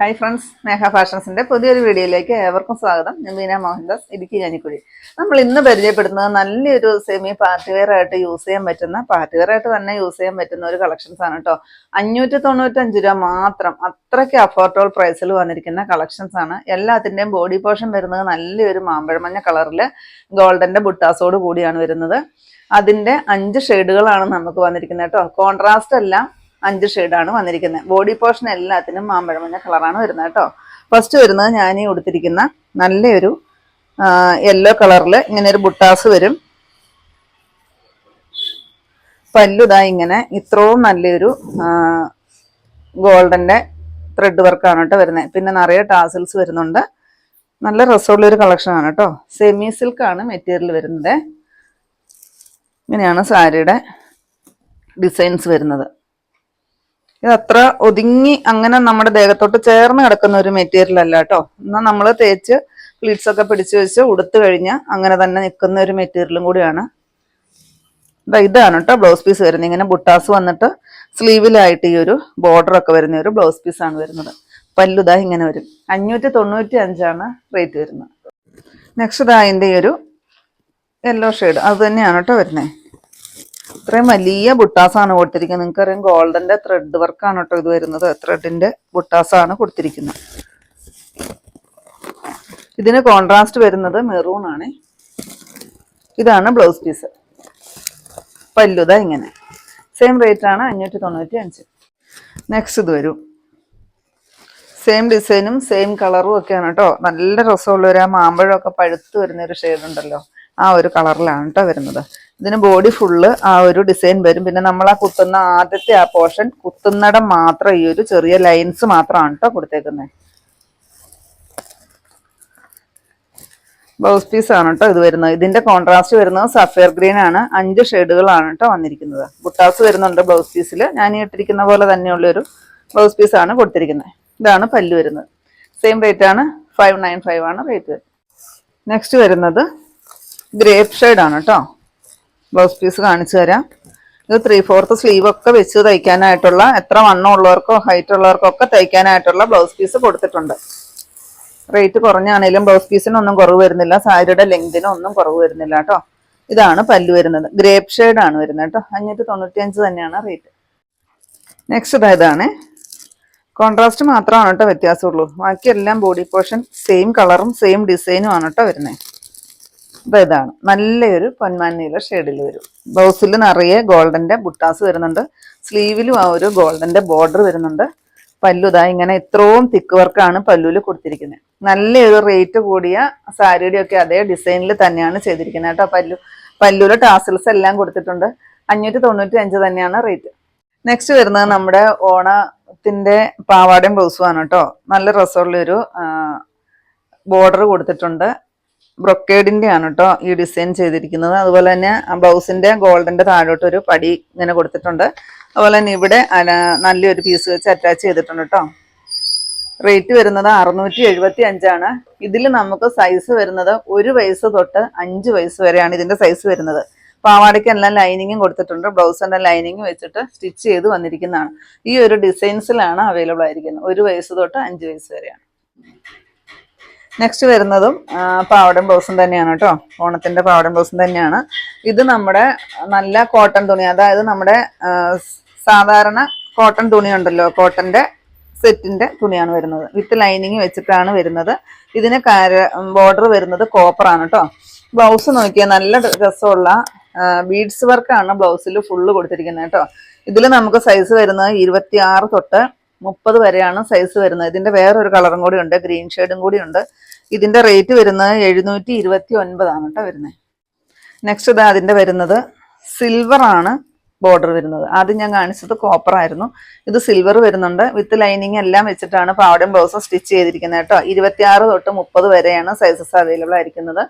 Hi friends മേഘ ഫാഷൻസിന്റെ പുതിയൊരു വീഡിയോയിലേക്ക് ഏവർക്കും സ്വാഗതം. ഞാൻ ബീന മോഹൻദാസ് ഇടുക്കി ഞാനിക്കുഴി നമ്മൾ ഇന്ന് പരിചയപ്പെടുന്നത് നല്ലൊരു സെമി പാർട്ടി വെയർ ആയിട്ട് യൂസ് ചെയ്യാൻ പറ്റുന്ന പാർട്ടി വെയർ ആയിട്ട് തന്നെ യൂസ് ചെയ്യാൻ പറ്റുന്ന ഒരു കളക്ഷൻസ് ആണ് കേട്ടോ അഞ്ഞൂറ്റി തൊണ്ണൂറ്റഞ്ച് രൂപ മാത്രം അത്രയ്ക്ക് അഫോർഡബിൾ പ്രൈസിൽ വന്നിരിക്കുന്ന കളക്ഷൻസ് ആണ്. എല്ലാത്തിന്റെയും ബോഡി പോർഷൻ വരുന്നത് നല്ലൊരു മാമ്പഴമഞ്ഞ കളറിൽ ഗോൾഡന്റെ ബുട്ടാസോട് കൂടിയാണ് വരുന്നത്. അതിന്റെ അഞ്ച് ഷെയ്ഡുകളാണ് നമുക്ക് വന്നിരിക്കുന്നത് കേട്ടോ കോൺട്രാസ്റ്റ് എല്ലാം അഞ്ച് ഷെയ്ഡാണ് വന്നിരിക്കുന്നത് ബോഡി പോർഷൻ എല്ലാത്തിനും മാമ്പഴമഞ്ഞ കളറാണ് വരുന്നത് കേട്ടോ. ഫസ്റ്റ് വരുന്നത് ഞാൻ ഈ കൊടുത്തിരിക്കുന്ന നല്ലൊരു യെല്ലോ കളറിൽ ഇങ്ങനെ ഒരു ബുട്ടാസ് വരും. പല്ലുതാ ഇങ്ങനെ ഇത്രയും നല്ലൊരു ഗോൾഡന്റെ ത്രെഡ് വർക്കാണ് കേട്ടോ വരുന്നത് പിന്നെ നിറയെ ടാസിൽസ് വരുന്നുണ്ട്. നല്ല രസമുള്ള ഒരു കളക്ഷനാണ് കേട്ടോ. സെമി സിൽക്കാണ് മെറ്റീരിയൽ വരുന്നത്. ഇങ്ങനെയാണ് സാരിയുടെ ഡിസൈൻസ് വരുന്നത്. ഇത് അത്ര ഒതുങ്ങി അങ്ങനെ നമ്മുടെ ദേഹത്തോട്ട് ചേർന്ന് കിടക്കുന്ന ഒരു മെറ്റീരിയൽ അല്ല കേട്ടോ എന്നാൽ നമ്മൾ തേച്ച് പ്ലീറ്റ്സ് ഒക്കെ പിടിച്ചു വെച്ച് ഉടുത്തു കഴിഞ്ഞാൽ അങ്ങനെ തന്നെ നിൽക്കുന്ന ഒരു മെറ്റീരിയലും കൂടിയാണ്. ഇതാണ് കേട്ടോ ബ്ലൗസ് പീസ് വരുന്നത്. ഇങ്ങനെ ബുട്ടാസ് വന്നിട്ട് സ്ലീവിലായിട്ട് ഈ ഒരു ബോർഡർ ഒക്കെ വരുന്ന ഒരു ബ്ലൗസ് പീസ് ആണ് വരുന്നത്. പല്ലുതാ ഇങ്ങനെ വരും. അഞ്ഞൂറ്റി തൊണ്ണൂറ്റി അഞ്ചാണ് റേറ്റ് വരുന്നത്. നെക്സ്റ്റ് ഇതാ അതിന്റെ ഈ ഒരു യെല്ലോ ഷെയ്ഡ് അത് തന്നെയാണ് കേട്ടോ വരുന്നത് ഇത്രയും വലിയ ബുട്ടാസാണ് കൊടുത്തിരിക്കുന്നത്. നിങ്ങൾക്കറിയാം ഗോൾഡന്റെ ത്രെഡ് വർക്കാണ് കേട്ടോ ഇത് വരുന്നത്. ത്രെഡിന്റെ ബുട്ടാസാണ് കൊടുത്തിരിക്കുന്നത്. ഇതിന് കോൺട്രാസ്റ്റ് വരുന്നത് മെറൂൺ ആണ്. ഇതാണ് ബ്ലൗസ് പീസ് പല്ലുത ഇങ്ങനെ. സെയിം റേറ്റ് ആണ് അഞ്ഞൂറ്റി തൊണ്ണൂറ്റി അഞ്ച് നെക്സ്റ്റ് ഇത് വരും സെയിം ഡിസൈനും സെയിം കളറും ഒക്കെയാണ് കേട്ടോ. നല്ല രസമുള്ള ഒരു ആ മാമ്പഴമൊക്കെ പഴുത്ത് വരുന്ന ഒരു ഷെയ്ഡ് ഉണ്ടല്ലോ. ആ ഒരു കളറിലാണ് കേട്ടോ വരുന്നത്. ഇതിന് ബോഡി ഫുള്ള് ആ ഒരു ഡിസൈൻ വരും. പിന്നെ നമ്മൾ ആ കുത്തുന്ന ആദ്യത്തെ ആ പോർഷൻ കുത്തുന്നിടം മാത്രം ഈ ഒരു ചെറിയ ലൈൻസ് മാത്രമാണ് കേട്ടോ കൊടുത്തേക്കുന്നത് ബ്ലൗസ് പീസ് ആണ് കേട്ടോ ഇത് വരുന്നത്. ഇതിന്റെ കോൺട്രാസ്റ്റ് വരുന്നത് സഫയർ ഗ്രീൻ ആണ്. അഞ്ച് ഷെയ്ഡുകളാണ് കേട്ടോ വന്നിരിക്കുന്നത്. ബുട്ടാസ് വരുന്നുണ്ട് ബ്ലൗസ് പീസിൽ ഞാൻ ഇട്ടിരിക്കുന്ന പോലെ തന്നെയുള്ള ഒരു ബ്ലൗസ് പീസ് ആണ് കൊടുത്തിരിക്കുന്നത്. ഇതാണ് പല്ല് വരുന്നത്. സെയിം റേറ്റ് ആണ്. ഫൈവ് നയൻ ഫൈവ് ആണ് റേറ്റ് നെക്സ്റ്റ് വരുന്നത് ഗ്രേപ്പ് ഷെയ്ഡ് ആണ് കേട്ടോ ബ്ലൗസ് പീസ് കാണിച്ചു തരാം. ഇത് ത്രീ ഫോർത്ത് സ്ലീവ് ഒക്കെ വെച്ച് തയ്ക്കാനായിട്ടുള്ള എത്ര വണ്ണം ഉള്ളവർക്കോ ഹൈറ്റ് ഉള്ളവർക്കോ ഒക്കെ തയ്ക്കാനായിട്ടുള്ള ബ്ലൗസ് പീസ് കൊടുത്തിട്ടുണ്ട്. റേറ്റ് കുറഞ്ഞാണേലും ബ്ലൗസ് പീസിനൊന്നും കുറവ് വരുന്നില്ല. സാരിയുടെ ലെങ്തിനും ഒന്നും കുറവ് വരുന്നില്ല കേട്ടോ ഇതാണ് പല്ല് വരുന്നത്. ഗ്രേപ്പ് ഷെയ്ഡ് ആണ് വരുന്നത് കേട്ടോ അഞ്ഞൂറ്റി തൊണ്ണൂറ്റി അഞ്ച് തന്നെയാണ് റേറ്റ് നെക്സ്റ്റ് ഇതാണ്. കോൺട്രാസ്റ്റ് മാത്രമാണ് കേട്ടോ വ്യത്യാസമുള്ളൂ. ബാക്കിയെല്ലാം ബോഡി പോർഷൻ സെയിം കളറും സെയിം ഡിസൈനും ആണ് കേട്ടോ വരുന്നത്. ഇപ്പൊ ഇതാണ്. നല്ലൊരു പൊന്മാൻ നീല ഷെയ്ഡിൽ വരും. ബ്ലൗസിൽ നിറയെ ഗോൾഡന്റെ ബുട്ടാസ് വരുന്നുണ്ട്. സ്ലീവിലും ആ ഒരു ഗോൾഡന്റെ ബോർഡർ വരുന്നുണ്ട്. പല്ലു പല്ലുതാ ഇങ്ങനെ ഇത്രയും തിക്ക് വർക്കാണ് പല്ലുവിൽ കൊടുത്തിരിക്കുന്നത് നല്ലൊരു റേറ്റ് കൂടിയ സാരിയുടെ ഒക്കെ അതേ ഡിസൈനിൽ തന്നെയാണ് ചെയ്തിരിക്കുന്നത് കേട്ടോ പല്ലു. പല്ലുവിലെ ടാസിൽസ് എല്ലാം കൊടുത്തിട്ടുണ്ട്. അഞ്ഞൂറ്റി തൊണ്ണൂറ്റി അഞ്ച് തന്നെയാണ് റേറ്റ് നെക്സ്റ്റ് വരുന്നത് നമ്മുടെ ഓണത്തിന്റെ പാവാടയും ബ്ലൗസുമാണ് കേട്ടോ. നല്ല രസമുള്ള ഒരു ബോർഡർ കൊടുത്തിട്ടുണ്ട്. ബ്രൊക്കേഡിന്റെ ആണ് കേട്ടോ ഈ ഡിസൈൻ ചെയ്തിരിക്കുന്നത്. അതുപോലെ തന്നെ ബ്ലൗസിന്റെ ഗോൾഡിന്റെ താഴോട്ട് ഒരു പടി ഇങ്ങനെ കൊടുത്തിട്ടുണ്ട്. അതുപോലെ തന്നെ ഇവിടെ നല്ലൊരു പീസ് വെച്ച് അറ്റാച്ച് ചെയ്തിട്ടുണ്ട് കേട്ടോ റേറ്റ് വരുന്നത് അറുന്നൂറ്റി എഴുപത്തി അഞ്ചാണ് ഇതിൽ നമുക്ക് സൈസ് വരുന്നത് ഒരു വയസ്സ് തൊട്ട് അഞ്ച് വയസ്സ് വരെയാണ് ഇതിന്റെ സൈസ് വരുന്നത്. പാവാടയ്ക്ക് എല്ലാം ലൈനിങ്ങും കൊടുത്തിട്ടുണ്ട്. ബ്ലൗസിന്റെ ലൈനിങ് വെച്ചിട്ട് സ്റ്റിച്ച് ചെയ്ത് വന്നിരിക്കുന്നതാണ്. ഈ ഒരു ഡിസൈൻസിലാണ് അവൈലബിൾ ആയിരിക്കുന്നത്. ഒരു വയസ്സ് തൊട്ട് അഞ്ച് വയസ്സ് വരെയാണ്. നെക്സ്റ്റ് വരുന്നതും പാവടൻ ബ്ലൗസും തന്നെയാണ് കേട്ടോ. ഓണത്തിന്റെ പാവടൻ ബ്ലൗസും തന്നെയാണ്. ഇത് നമ്മുടെ നല്ല കോട്ടൺ തുണി. അതായത് നമ്മുടെ സാധാരണ കോട്ടൺ തുണി ഉണ്ടല്ലോ. കോട്ടന്റെ സെറ്റിന്റെ തുണിയാണ് വരുന്നത്. വിത്ത് ലൈനിങ് വെച്ചിട്ടാണ് വരുന്നത്. ഇതിന് ബോർഡർ വരുന്നത് കോപ്പർ ആണ് കേട്ടോ. ബ്ലൗസ് നോക്കിയാൽ നല്ല രസമുള്ള ബീഡ്സ് വർക്കാണ് ബ്ലൗസിൽ ഫുള്ള് കൊടുത്തിരിക്കുന്നത് കേട്ടോ. ഇതിൽ നമുക്ക് സൈസ് വരുന്നത് ഇരുപത്തി തൊട്ട് മുപ്പത് വരെയാണ് സൈസ് വരുന്നത്. ഇതിന്റെ വേറൊരു കളറും കൂടി ഉണ്ട് ഗ്രീൻ ഷെയ്ഡും കൂടി ഉണ്ട്. ഇതിന്റെ റേറ്റ് വരുന്നത് എഴുന്നൂറ്റി ഇരുപത്തി ഒൻപതാണ് കേട്ടോ വരുന്നത് നെക്സ്റ്റ് ഇത് അതിന്റെ വരുന്നത് സിൽവർ ആണ് ബോർഡർ വരുന്നത്. ആദ്യം ഞാൻ കാണിച്ചത് കോപ്പർ ആയിരുന്നു. ഇത് സിൽവർ വരുന്നുണ്ട്. വിത്ത് ലൈനിങ് എല്ലാം വെച്ചിട്ടാണ് പാവടയും ബ്ലൗസും സ്റ്റിച്ച് ചെയ്തിരിക്കുന്നത് കേട്ടോ ഇരുപത്തിയാറ് തൊട്ട് മുപ്പത് വരെയാണ് സൈസസ് അവൈലബിൾ ആയിരിക്കുന്നത്.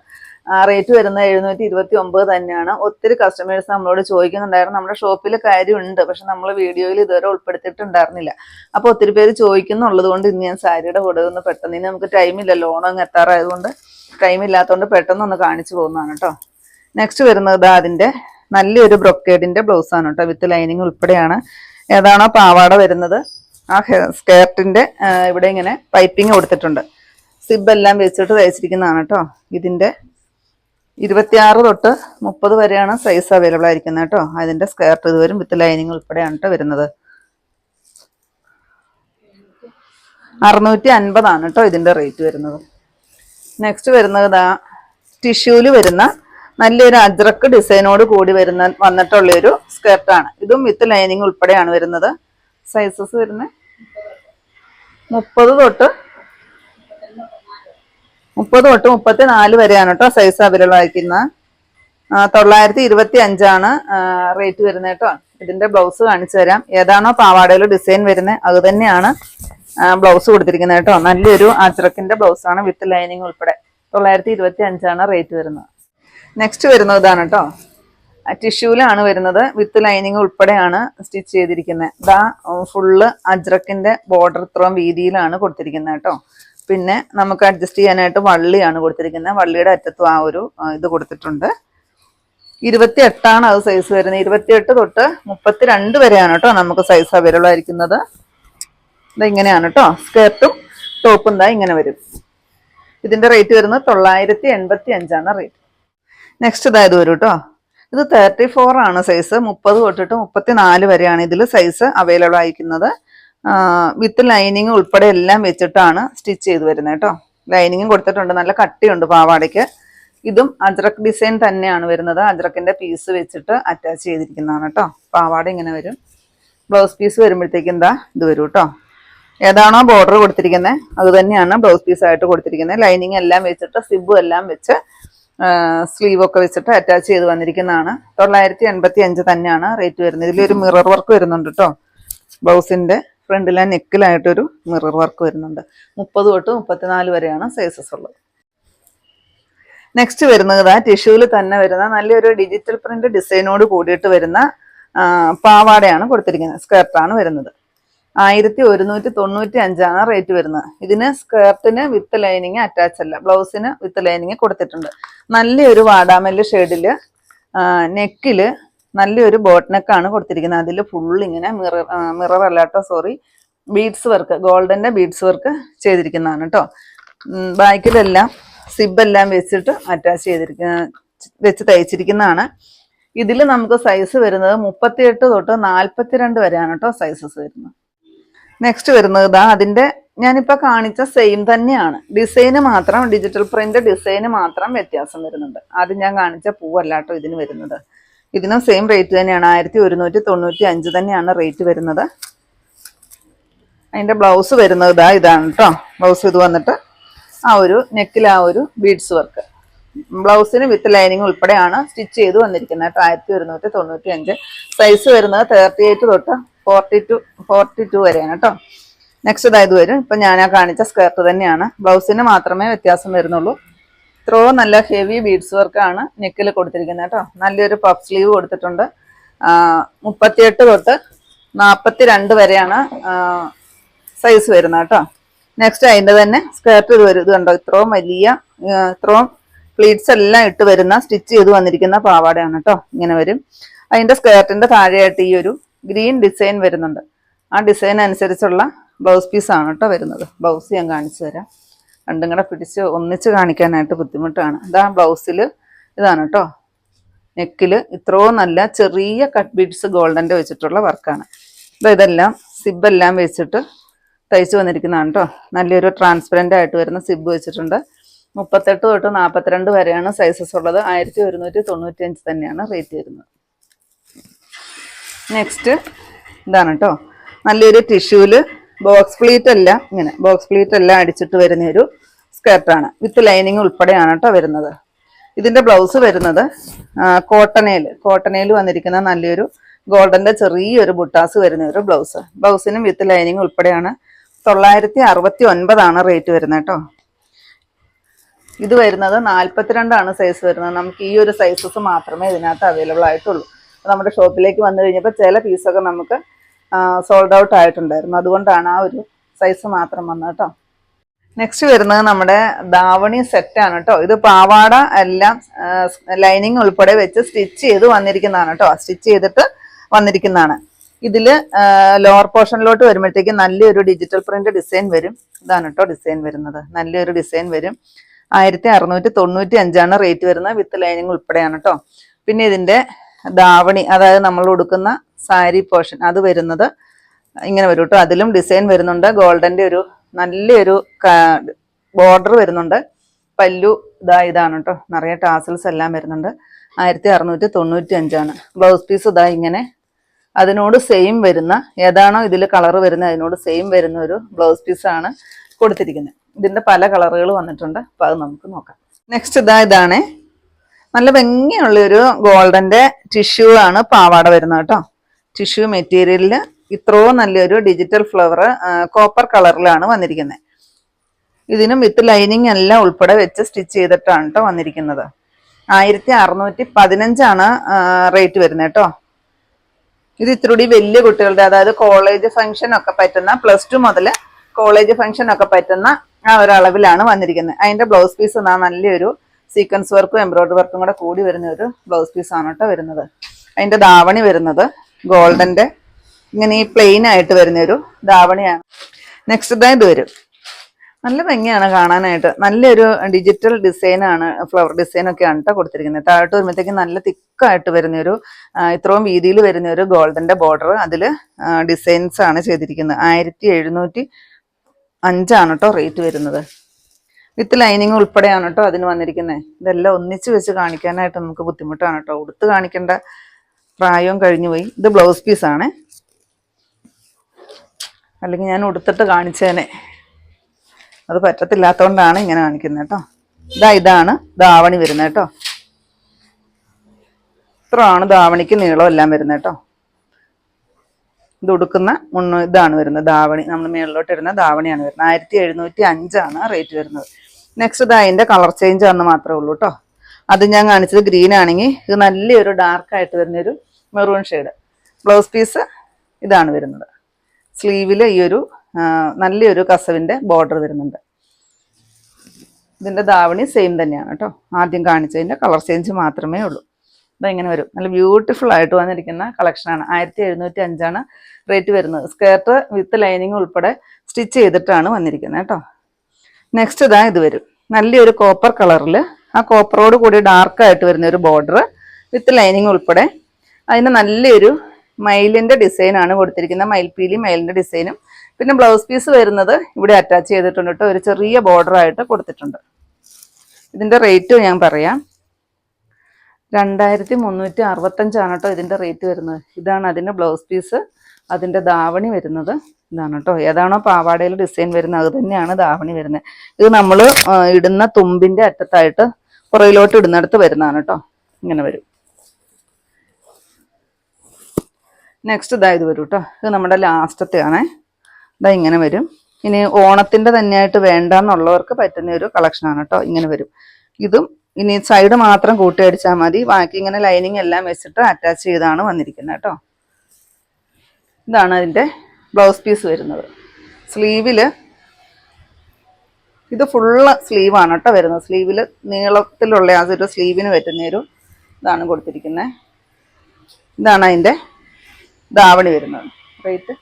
റേറ്റ് വരുന്നത് എഴുന്നൂറ്റി ഇരുപത്തി ഒമ്പത് തന്നെയാണ്. ഒത്തിരി കസ്റ്റമേഴ്സ് നമ്മളോട് ചോദിക്കുന്നുണ്ടായിരുന്നു. നമ്മുടെ ഷോപ്പിൽ കാര്യമുണ്ട്. പക്ഷെ നമ്മൾ വീഡിയോയിൽ ഇതുവരെ ഉൾപ്പെടുത്തിയിട്ടുണ്ടായിരുന്നില്ല. അപ്പോൾ ഒത്തിരി പേര് ചോദിക്കുന്നുള്ളത് കൊണ്ട് ഇന്ന് ഞാൻ സാരിയുടെ കൂടെ ഒന്ന് പെട്ടെന്ന് ഇനി നമുക്ക് ടൈമില്ലല്ലോ ഓണം എത്താറായതുകൊണ്ട് ടൈം ഇല്ലാത്തതുകൊണ്ട് പെട്ടെന്ന് ഒന്ന് കാണിച്ചു പോകുന്നതാണ് കേട്ടോ നെക്സ്റ്റ് വരുന്നത് അതിന്റെ നല്ലൊരു ബ്രൊക്കേഡിന്റെ ബ്ലൗസാണ് കേട്ടോ വിത്ത് ലൈനിങ് ഉൾപ്പെടെയാണ്. ഏതാണോ പാവാട വരുന്നത്. ആ സ്കേർട്ടിന്റെ ഇവിടെ ഇങ്ങനെ പൈപ്പിംഗ് കൊടുത്തിട്ടുണ്ട്. സിബ് എല്ലാം വെച്ചിട്ട് തയ്ച്ചിരിക്കുന്നതാണ് കേട്ടോ ഇതിന്റെ ഇരുപത്തിയാറ് തൊട്ട് മുപ്പത് വരെയാണ് സൈസ് അവൈലബിൾ ആയിരിക്കുന്നത് കേട്ടോ. അതിന്റെ സ്ക്വയർ ഇത് വരും വിത്ത് ലൈനിങ് ഉൾപ്പെടെയാണ് കേട്ടോ വരുന്നത്. അറുന്നൂറ്റി അൻപതാണ് കേട്ടോ ഇതിന്റെ റേറ്റ് വരുന്നത്. നെക്സ്റ്റ് വരുന്നത് ടിഷ്യൂൽ വരുന്ന നല്ലൊരു അജ്രക്ക് ഡിസൈനോട് കൂടി വരുന്ന വന്നിട്ടുള്ള ഒരു സ്കേർട്ടാണ് ഇതും വിത്ത് ലൈനിങ് ഉൾപ്പെടെയാണ് വരുന്നത്. സൈസസ് വരുന്നത് മുപ്പത് തൊട്ട് മുപ്പത് തൊട്ട് മുപ്പത്തി നാല് വരെയാണ് കേട്ടോ സൈസ് അവൈലബിൾ ആയിരിക്കുന്ന തൊള്ളായിരത്തി ഇരുപത്തി അഞ്ചാണ് റേറ്റ് വരുന്നത് കേട്ടോ ഇതിന്റെ ബ്ലൗസ് കാണിച്ചു തരാം. ഏതാണോ പാവാടയിൽ ഡിസൈൻ വരുന്നത് അത് തന്നെയാണ് ബ്ലൗസ് കൊടുത്തിരിക്കുന്നത് കേട്ടോ നല്ലൊരു അജ്രക്കിന്റെ ബ്ലൗസ് ആണ് വിത്ത് ലൈനിങ് ഉൾപ്പെടെ. തൊള്ളായിരത്തി ഇരുപത്തി അഞ്ചാണ് റേറ്റ് വരുന്നത്. നെക്സ്റ്റ് വരുന്നത് ഇതാണ് കേട്ടോ ടിഷ്യൂലാണ് വരുന്നത് വിത്ത് ലൈനിങ് ഉൾപ്പെടെയാണ് സ്റ്റിച്ച് ചെയ്തിരിക്കുന്നത്. ഇതാ ഫുള്ള് അജ്രക്കിന്റെ ബോർഡർ ഇത്രയും വീതിയിലാണ് കൊടുത്തിരിക്കുന്നത് കേട്ടോ പിന്നെ നമുക്ക് അഡ്ജസ്റ്റ് ചെയ്യാനായിട്ട് വള്ളിയാണ് കൊടുത്തിരിക്കുന്നത്. വള്ളിയുടെ അറ്റത്തും ആ ഒരു ഇത് കൊടുത്തിട്ടുണ്ട്. ഇരുപത്തി എട്ടാണ് അത് സൈസ് വരുന്നത്. ഇരുപത്തിയെട്ട് തൊട്ട് മുപ്പത്തിരണ്ട് വരെയാണ് കേട്ടോ നമുക്ക് സൈസ് അവൈലബിൾ ആയിരിക്കുന്നത് ഇത് ഇങ്ങനെയാണ് കേട്ടോ. സ്കേർട്ടും ടോപ്പും ദാ ഇങ്ങനെ വരും. ഇതിന്റെ റേറ്റ് വരുന്നത് തൊള്ളായിരത്തി എൺപത്തി അഞ്ചാണ് റേറ്റ് നെക്സ്റ്റ് ഇതായത് വരും കേട്ടോ. ഇത് തേർട്ടി ഫോർ ആണ് സൈസ് മുപ്പത് തൊട്ടിട്ട് മുപ്പത്തി നാല് വരെയാണ് ഇതിൽ സൈസ് അവൈലബിൾ ആയിരിക്കുന്നത് വിത്ത് ലൈനിങ് ഉൾപ്പെടെ എല്ലാം വെച്ചിട്ടാണ് സ്റ്റിച്ച് ചെയ്ത് വരുന്നത് കേട്ടോ. ലൈനിങ്ങും കൊടുത്തിട്ടുണ്ട്. നല്ല കട്ടിയുണ്ട് പാവാടയ്ക്ക്. ഇതും അജ്രക് ഡിസൈൻ തന്നെയാണ് വരുന്നത്. അജ്രക്കിന്റെ പീസ് വെച്ചിട്ട് അറ്റാച്ച് ചെയ്തിരിക്കുന്നതാണ് കേട്ടോ. പാവാട ഇങ്ങനെ വരും. ബ്ലൗസ് പീസ് വരുമ്പോഴത്തേക്കും എന്താ ഇത് വരും കേട്ടോ. ഏതാണോ ബോർഡർ കൊടുത്തിരിക്കുന്നത് അത് തന്നെയാണ് ബ്ലൗസ് പീസായിട്ട് കൊടുത്തിരിക്കുന്നത് ലൈനിങ് എല്ലാം വെച്ചിട്ട് സിബും എല്ലാം വെച്ച് സ്ലീവ് ഒക്കെ വെച്ചിട്ട് അറ്റാച്ച് ചെയ്ത് വന്നിരിക്കുന്നതാണ്. തൊള്ളായിരത്തി എൺപത്തി അഞ്ച് തന്നെയാണ് റേറ്റ് വരുന്നത്. ഇതിലൊരു മിറർ വർക്ക് വരുന്നുണ്ട് കേട്ടോ. ബ്ലൗസിന്റെ. ഫ്രണ്ടിലെ നെക്കിലായിട്ടൊരു മിറർ വർക്ക് വരുന്നുണ്ട്. മുപ്പത് തൊട്ട് മുപ്പത്തിനാല് വരെയാണ് സൈസസ് ഉള്ളത്. നെക്സ്റ്റ് വരുന്നത് ടിഷ്യൂവിൽ തന്നെ വരുന്ന നല്ലൊരു ഡിജിറ്റൽ പ്രിന്റ് ഡിസൈനോട് കൂടിയിട്ട് വരുന്ന പാവാടയാണ് കൊടുത്തിരിക്കുന്നത്. സ്കേർട്ടാണ് വരുന്നത്. ആയിരത്തി ഒരുന്നൂറ്റി തൊണ്ണൂറ്റി അഞ്ചാണ് റേറ്റ് വരുന്നത്. ഇതിന് സ്കേർട്ടിന് വിത്ത് ലൈനിങ് അറ്റാച്ച് അല്ല. ബ്ലൗസിന് വിത്ത് ലൈനിങ് കൊടുത്തിട്ടുണ്ട്. നല്ലൊരു വാടാമല്ല് ഷെയ്ഡിൽ നെക്കിൽ നല്ലൊരു ബോട്ട് നെക്കാണ് കൊടുത്തിരിക്കുന്നത്. അതിൽ ഫുൾ ഇങ്ങനെ മിറർ മിറർ അല്ലാട്ടോ സോറി ബീഡ്സ് വർക്ക് ഗോൾഡന്റെ ബീഡ്സ് വർക്ക് ചെയ്തിരിക്കുന്നതാണ് കേട്ടോ ബാക്കിലെല്ലാം സിബെല്ലാം വെച്ചിട്ട് അറ്റാച്ച് ചെയ്തിരിക്കുന്ന വെച്ച് തയ്ച്ചിരിക്കുന്നതാണ്. ഇതിൽ നമുക്ക് സൈസ് വരുന്നത് മുപ്പത്തിയെട്ട് തൊട്ട് നാൽപ്പത്തിരണ്ട് വരെയാണ് കേട്ടോ സൈസസ് വരുന്നത്. നെക്സ്റ്റ് വരുന്നത് ഇതാ അതിന്റെ ഞാനിപ്പോൾ കാണിച്ച സെയിം തന്നെയാണ്. ഡിസൈന് മാത്രം ഡിജിറ്റൽ പ്രിന്റ് ഡിസൈന് മാത്രം വ്യത്യാസം വരുന്നുണ്ട്. ആദ്യം ഞാൻ കാണിച്ച പൂവല്ല കേട്ടോ ഇതിന് വരുന്നത്. ഇതിനും സെയിം റേറ്റ് തന്നെയാണ്. ആയിരത്തി ഒരുന്നൂറ്റി തൊണ്ണൂറ്റി അഞ്ച് തന്നെയാണ് റേറ്റ് വരുന്നത്. അതിന്റെ ബ്ലൗസ് വരുന്നത് ഇതാ ഇതാണ് കേട്ടോ ബ്ലൗസ് ഇത് വന്നിട്ട് ആ ഒരു നെക്കിൽ ആ ഒരു ബീഡ്സ് വർക്ക് ബ്ലൗസിന് വിത്ത് ലൈനിങ് ഉൾപ്പെടെയാണ് സ്റ്റിച്ച് ചെയ്ത് വന്നിരിക്കുന്നത് കേട്ടോ ആയിരത്തി ഒരുന്നൂറ്റി തൊണ്ണൂറ്റി അഞ്ച് സൈസ് വരുന്നത് തേർട്ടി എയ്റ്റ് തൊട്ട് ഫോർട്ടി ടു ഫോർട്ടി ടു വരെയാണ് കേട്ടോ നെക്സ്റ്റ് ഇതായത് വരും. ഇപ്പം ഞാൻ ആ കാണിച്ച സ്കേർട്ട് തന്നെയാണ്. ബ്ലൗസിന് മാത്രമേ വ്യത്യാസം വരുന്നുള്ളൂ. ഇത്രയോ നല്ല ഹെവി ബീഡ്സ് വർക്കാണ് നെക്കിൽ കൊടുത്തിരിക്കുന്നത് കേട്ടോ. നല്ലൊരു പഫ് സ്ലീവ് കൊടുത്തിട്ടുണ്ട്. മുപ്പത്തിയെട്ട് തൊട്ട് നാൽപ്പത്തി രണ്ട് വരെയാണ് സൈസ് വരുന്നത് കേട്ടോ. നെക്സ്റ്റ് അതിന്റെ തന്നെ സ്കേർട്ട് ഇത് വരും. ഇത് കണ്ടോ? ഇത്രയും വലിയ ഇത്രയും പ്ലീറ്റ്സ് എല്ലാം ഇട്ട് വരുന്ന സ്റ്റിച്ച് ചെയ്ത് വന്നിരിക്കുന്ന പാവാടയാണ് കേട്ടോ. ഇങ്ങനെ വരും. അതിന്റെ സ്കേർട്ടിന്റെ താഴെയായിട്ട് ഈ ഒരു ഗ്രീൻ ഡിസൈൻ വരുന്നുണ്ട്. ആ ഡിസൈൻ അനുസരിച്ചുള്ള ബ്ലൗസ് പീസാണ് കേട്ടോ വരുന്നത്. ബ്ലൗസ് ഞാൻ കാണിച്ചു തരാം. രണ്ടും കൂടെ പിടിച്ച് ഒന്നിച്ച് കാണിക്കാനായിട്ട് ബുദ്ധിമുട്ടാണ്. ഇതാ ബ്ലൗസിൽ ഇതാണ് കേട്ടോ നെക്കിൽ ഇത്രയോ നല്ല ചെറിയ കട്ട് ബീഡ്സ് ഗോൾഡന്റെ വെച്ചിട്ടുള്ള വർക്കാണ്. അപ്പോൾ ഇതെല്ലാം സിബെല്ലാം വെച്ചിട്ട് തയ്ച്ചു വന്നിരിക്കുന്നതാണ് കേട്ടോ നല്ലൊരു ട്രാൻസ്പെറന്റ് ആയിട്ട് വരുന്ന സിബ് വെച്ചിട്ടുണ്ട്. മുപ്പത്തെട്ട് തൊട്ട് നാൽപ്പത്തിരണ്ട് വരെയാണ് സൈസസ് ഉള്ളത്. ആയിരത്തി ഒരുന്നൂറ്റി തൊണ്ണൂറ്റി അഞ്ച് തന്നെയാണ് റേറ്റ് വരുന്നത്. നെക്സ്റ്റ് ഇതാണ് കേട്ടോ നല്ലൊരു ടിഷ്യൂൽ ബോക്സ് പ്ലീറ്റ് അല്ല ഇങ്ങനെ ബോക്സ് പ്ലീറ്റ് എല്ലാം അടിച്ചിട്ട് വരുന്ന ഒരു സ്കേർട്ടാണ് വിത്ത് ലൈനിങ് ഉൾപ്പെടെയാണ് കേട്ടോ വരുന്നത്. ഇതിന്റെ ബ്ലൗസ് വരുന്നത് കോട്ടനയിൽ കോട്ടനയിൽ വന്നിരിക്കുന്ന നല്ലൊരു ഗോൾഡന്റെ ചെറിയൊരു ബുട്ടാസ് വരുന്ന ഒരു ബ്ലൗസ് ബ്ലൗസിനും വിത്ത് ലൈനിങ് ഉൾപ്പെടെയാണ്. തൊള്ളായിരത്തി അറുപത്തി ഒൻപതാണ് റേറ്റ് വരുന്നത് കേട്ടോ ഇത് വരുന്നത് നാൽപ്പത്തിരണ്ടാണ് സൈസ് വരുന്നത്. നമുക്ക് ഈ ഒരു സൈസസ് മാത്രമേ ഇതിനകത്ത് അവൈലബിൾ ആയിട്ടുള്ളൂ. നമ്മുടെ ഷോപ്പിലേക്ക് വന്നു കഴിഞ്ഞപ്പോൾ ചില പീസൊക്കെ നമുക്ക് സോൾഡ് ഔട്ട് ആയിട്ടുണ്ടായിരുന്നു. അതുകൊണ്ടാണ് ആ ഒരു സൈസ് മാത്രം വന്നത് കേട്ടോ. നെക്സ്റ്റ് വരുന്നത് നമ്മുടെ ദാവണി സെറ്റാണ് കേട്ടോ. ഇത് പാവാട എല്ലാം ലൈനിങ് ഉൾപ്പെടെ വെച്ച് സ്റ്റിച്ച് ചെയ്ത് വന്നിരിക്കുന്നതാണ് കേട്ടോ. സ്റ്റിച്ച് ചെയ്തിട്ട് വന്നിരിക്കുന്നതാണ്. ഇതിൽ ലോവർ പോർഷനിലോട്ട് വരുമ്പോഴത്തേക്ക് നല്ലൊരു ഡിജിറ്റൽ പ്രിന്റ് ഡിസൈൻ വരും. ഇതാണ് കേട്ടോ ഡിസൈൻ വരുന്നത്. നല്ലൊരു ഡിസൈൻ വരും. ആയിരത്തി അറുന്നൂറ്റി തൊണ്ണൂറ്റി അഞ്ചാണ് റേറ്റ് വരുന്നത് വിത്ത് ലൈനിങ് ഉൾപ്പെടെയാണ് കേട്ടോ. പിന്നെ ഇതിന്റെ ദാവണി അതായത് നമ്മൾ ഉടുക്കുന്ന സാരി പോർഷൻ അത് വരുന്നത് ഇങ്ങനെ വരും കേട്ടോ. അതിലും ഡിസൈൻ വരുന്നുണ്ട്. ഗോൾഡന്റെ ഒരു നല്ലൊരു ബോർഡർ വരുന്നുണ്ട്. പല്ലു ഇതാ ഇതാണ് കേട്ടോ. നിറയെ ടാസൽസ് എല്ലാം വരുന്നുണ്ട്. ആയിരത്തി അറുന്നൂറ്റി തൊണ്ണൂറ്റി അഞ്ചാണ് ബ്ലൗസ് പീസ് ഇതാ ഇങ്ങനെ അതിനോട് സെയിം വരുന്ന ഏതാണോ ഇതിൽ കളർ വരുന്ന അതിനോട് സെയിം വരുന്ന ഒരു ബ്ലൗസ് പീസാണ് കൊടുത്തിരിക്കുന്നത്. ഇതിന്റെ പല കളറുകൾ വന്നിട്ടുണ്ട്. അപ്പോൾ അത് നമുക്ക് നോക്കാം. നെക്സ്റ്റ് ഇതാ ഇതാണ്. നല്ല ഭംഗിയുള്ള ഒരു ഗോൾഡന്റെ ടിഷ്യൂ ആണ് പാവാട വരുന്നത് കേട്ടോ. ടിഷ്യൂ മെറ്റീരിയലിൽ ഇത്രയും നല്ലൊരു ഡിജിറ്റൽ ഫ്ലവർ കോപ്പർ കളറിലാണ് വന്നിരിക്കുന്നത്. ഇതിനും വിത്ത് ലൈനിങ് എല്ലാം ഉൾപ്പെടെ വെച്ച് സ്റ്റിച്ച് ചെയ്തിട്ടാണ് കേട്ടോ വന്നിരിക്കുന്നത്. ആയിരത്തി അറുന്നൂറ്റി പതിനഞ്ചാണ് റേറ്റ് വരുന്നത് കേട്ടോ ഇത് ഇത്തിരി വലിയ കുട്ടികളുടെ അതായത് കോളേജ് ഫംഗ്ഷൻ ഒക്കെ പറ്റുന്ന പ്ലസ് ടു മുതൽ കോളേജ് ഫംഗ്ഷൻ ഒക്കെ പറ്റുന്ന ആ ഒരു അളവിലാണ് വന്നിരിക്കുന്നത്. അതിന്റെ ബ്ലൗസ് പീസ് എന്നാ നല്ലൊരു സീക്വൻസ് വർക്കും എംബ്രോയിഡറി വർക്കും കൂടെ കൂടി വരുന്ന ഒരു ബ്ലൗസ് പീസ് ആണ് കേട്ടോ വരുന്നത്. അതിന്റെ ദാവണി വരുന്നത്. ഗോൾഡന്റെ. ഇങ്ങനെ ഈ പ്ലെയിൻ ആയിട്ട് വരുന്ന ഒരു ധാവണിയാണ്. നെക്സ്റ്റ് ഇതാ ഇത് വരും. നല്ല ഭംഗിയാണ് കാണാനായിട്ട്. നല്ലൊരു ഡിജിറ്റൽ ഡിസൈനാണ് ഫ്ലവർ ഡിസൈൻ ഒക്കെയാണ് കേട്ടോ കൊടുത്തിരിക്കുന്നത്. താഴോട്ട് വരുമ്പോഴത്തേക്ക് നല്ല തിക്കായിട്ട് വരുന്നൊരു ഇത്രയും വീതിയിൽ വരുന്ന ഒരു ഗോൾഡന്റെ ബോർഡർ അതിൽ ഡിസൈൻസ് ആണ് ചെയ്തിരിക്കുന്നത്. ആയിരത്തി എഴുന്നൂറ്റി അഞ്ചാണ് കേട്ടോ റേറ്റ് വരുന്നത്. വിത്ത് ലൈനിങ് ഉൾപ്പെടെയാണ് കേട്ടോ അതിന് വന്നിരിക്കുന്നത്. ഇതെല്ലാം ഒന്നിച്ച് വെച്ച് കാണിക്കാനായിട്ട് നമുക്ക് ബുദ്ധിമുട്ടാണ് കേട്ടോ ഉടുത്ത് കാണിക്കേണ്ട പ്രായവും കഴിഞ്ഞു പോയി. ഇത് ബ്ലൗസ് പീസാണേ അല്ലെങ്കിൽ ഞാൻ ഉടുത്തിട്ട് കാണിച്ചേനെ. അത് പറ്റത്തില്ലാത്തതുകൊണ്ടാണ് ഇങ്ങനെ കാണിക്കുന്നത് കേട്ടോ. ഇതാ ഇതാണ് ദാവണി വരുന്നത് കേട്ടോ. ഇത്രയാണ് ദാവണിക്ക് നീളം എല്ലാം വരുന്നത് കേട്ടോ. ഇത് ഉടുക്കുന്ന മുന്നൂ ഇതാണ് വരുന്നത് ദാവണി നമ്മൾ മേളിലോട്ട് ഇടുന്ന ദാവണിയാണ് വരുന്നത്. ആയിരത്തി എഴുന്നൂറ്റി അഞ്ചാണ് റേറ്റ് വരുന്നത്. നെക്സ്റ്റ് ഇത് അതിന്റെ കളർ ചേഞ്ച് ആണെന്ന് മാത്രമേ ഉള്ളൂ കേട്ടോ. അത് ഞാൻ കാണിച്ചത് ഗ്രീൻ ആണെങ്കിൽ ഇത് നല്ലൊരു ഡാർക്ക് ആയിട്ട് വരുന്നൊരു മെറൂൺ ഷെയ്ഡ്. ബ്ലൗസ് പീസ് ഇതാണ് വരുന്നത്. സ്ലീവിൽ ഈ ഒരു നല്ലൊരു കസവിന്റെ ബോർഡർ വരുന്നുണ്ട്. ഇതിന്റെ ദാവണി സെയിം തന്നെയാണ് കേട്ടോ. ആദ്യം കാണിച്ചതിന്റെ കളർ ചേഞ്ച് മാത്രമേ ഉള്ളൂ. ഇതെങ്ങനെ വരും? നല്ല ബ്യൂട്ടിഫുൾ ആയിട്ട് വന്നിരിക്കുന്ന കളക്ഷനാണ് ആയിരത്തി എഴുന്നൂറ്റി അഞ്ചാണ് റേറ്റ് വരുന്നത്. സ്കേർട്ട് വിത്ത് ലൈനിങ് ഉൾപ്പെടെ സ്റ്റിച്ച് ചെയ്തിട്ടാണ് വന്നിരിക്കുന്നത് കേട്ടോ. നെക്സ്റ്റ് ഇതാ ഇത് വരും. നല്ലൊരു കോപ്പർ കളറിൽ ആ കോപ്പറോട് കൂടി ഡാർക്ക് ആയിട്ട് വരുന്ന ഒരു ബോർഡർ വിത്ത് ലൈനിങ് ഉൾപ്പെടെ അതിന് നല്ലൊരു മൈലിന്റെ ഡിസൈനാണ് കൊടുത്തിരിക്കുന്നത്. മയിൽപ്പീലി മയിലിന്റെ ഡിസൈനും പിന്നെ ബ്ലൗസ് പീസ് വരുന്നത് ഇവിടെ അറ്റാച്ച് ചെയ്തിട്ടുണ്ട് കേട്ടോ. ഒരു ചെറിയ ബോർഡർ ആയിട്ട് കൊടുത്തിട്ടുണ്ട്. ഇതിന്റെ റേറ്റ് ഞാൻ പറയാം. രണ്ടായിരത്തി മുന്നൂറ്റി അറുപത്തഞ്ചാണ് കേട്ടോ ഇതിന്റെ റേറ്റ് വരുന്നത്. ഇതാണ് അതിന്റെ ബ്ലൗസ് പീസ് അതിന്റെ ദാവണി വരുന്നത്. ഇതാണ് കേട്ടോ. ഏതാണോ പാവാടയിൽ ഡിസൈൻ വരുന്നത്. അത് തന്നെയാണ് ദാവണി വരുന്നത്. ഇത് നമ്മൾ ഇടുന്ന തുമ്പിന്റെ അറ്റത്തായിട്ട് പുറയിലോട്ട് ഇടുന്നിടത്ത് വരുന്നതാണ് കേട്ടോ. ഇങ്ങനെ വരും. നെക്സ്റ്റ് ഇതാ ഇത് വരും കേട്ടോ ഇത് നമ്മുടെ ലാസ്റ്റത്തെ ആണേ ഇതാ ഇങ്ങനെ വരും. ഇനി ഓണത്തിന്റെ തന്നെയായിട്ട് വേണ്ടാന്നുള്ളവർക്ക് പറ്റുന്ന ഒരു കളക്ഷനാണ് കേട്ടോ ഇങ്ങനെ വരും. ഇതും ഇനി സൈഡ് മാത്രം കൂട്ടി അടിച്ചാൽ മതി. ബാക്കി ഇങ്ങനെ ലൈനിങ് എല്ലാം വെച്ചിട്ട് അറ്റാച്ച് ചെയ്താണ് വന്നിരിക്കുന്നത് കേട്ടോ ഇതാണ് അതിന്റെ ബ്ലൗസ് പീസ് വരുന്നത്. സ്ലീവിൽ ഇത് ഫുള്ള് സ്ലീവാണ് കേട്ടോ വരുന്നത്. സ്ലീവിൽ നീളത്തിലുള്ള ആ ഒരു സ്ലീവിന് പറ്റുന്ന ഒരു ഇതാണ് കൊടുത്തിരിക്കുന്നത് ഇതാണ് അതിന്റെ ദാവണി വരുന്നത്. റേറ്റ്?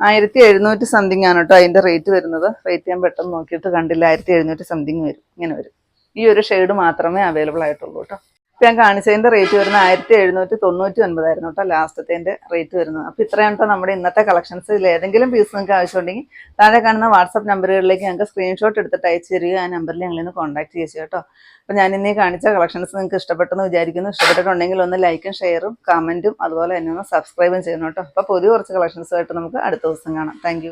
ആയിരത്തി എഴുന്നൂറ്റി സംതിങ് ആണ് കേട്ടോ അതിന്റെ റേറ്റ് വരുന്നത്. റേറ്റ് ഞാൻ പെട്ടെന്ന് നോക്കിയിട്ട് കണ്ടില്ല. ആയിരത്തി എഴുന്നൂറ്റി സംതിങ് വരും. ഇങ്ങനെ വരും. ഈ ഒരു ഷെയ്ഡ് മാത്രമേ അവൈലബിൾ ആയിട്ടുള്ളൂ കേട്ടോ. ഞാൻ കാണിച്ചതിന്റെ റേറ്റ് വരുന്നത് ആയിരത്തി എഴുന്നൂറ്റി തൊണ്ണൂറ്റി ഒൻപതായിരുന്നു കേട്ടോ ലാസ്റ്റത്തിന്റെ റേറ്റ് വരുന്നത്. അപ്പോൾ ഇത്രയാണ് കേട്ടോ നമ്മുടെ ഇന്നത്തെ കളക്ഷൻസ് ഇതിൽ ഏതെങ്കിലും പീസ് നിങ്ങൾക്ക് ആവശ്യമുണ്ടെങ്കിൽ താഴെ കാണുന്ന വാട്സപ്പ് നമ്പറുകളിലേക്ക് ഞങ്ങൾക്ക് സ്ക്രീൻഷോട്ട് എടുത്തിട്ട് അയച്ചു തരിക. ആ നമ്പറിൽ ഞങ്ങളിൽ നിന്ന് കോൺടാക്ട് ചെയ്യുക കേട്ടോ അപ്പോൾ ഞാൻ ഇന്നീ കാണിച്ച കളക്ഷൻസ് നിങ്ങൾക്ക് ഇഷ്ടപ്പെട്ടെന്ന് വിചാരിക്കുന്നു. ഇഷ്ടപ്പെട്ടിട്ടുണ്ടെങ്കിൽ ഒന്ന് ലൈക്കും ഷെയറും കമന്റും അതുപോലെ തന്നെ ഒന്ന് സബ്സ്ക്രൈബും ചെയ്യണം കേട്ടോ അപ്പോൾ പുതിയ കുറച്ച് കളക്ഷൻസുമായിട്ട് നമുക്ക് അടുത്ത ദിവസം കാണാം. താങ്ക്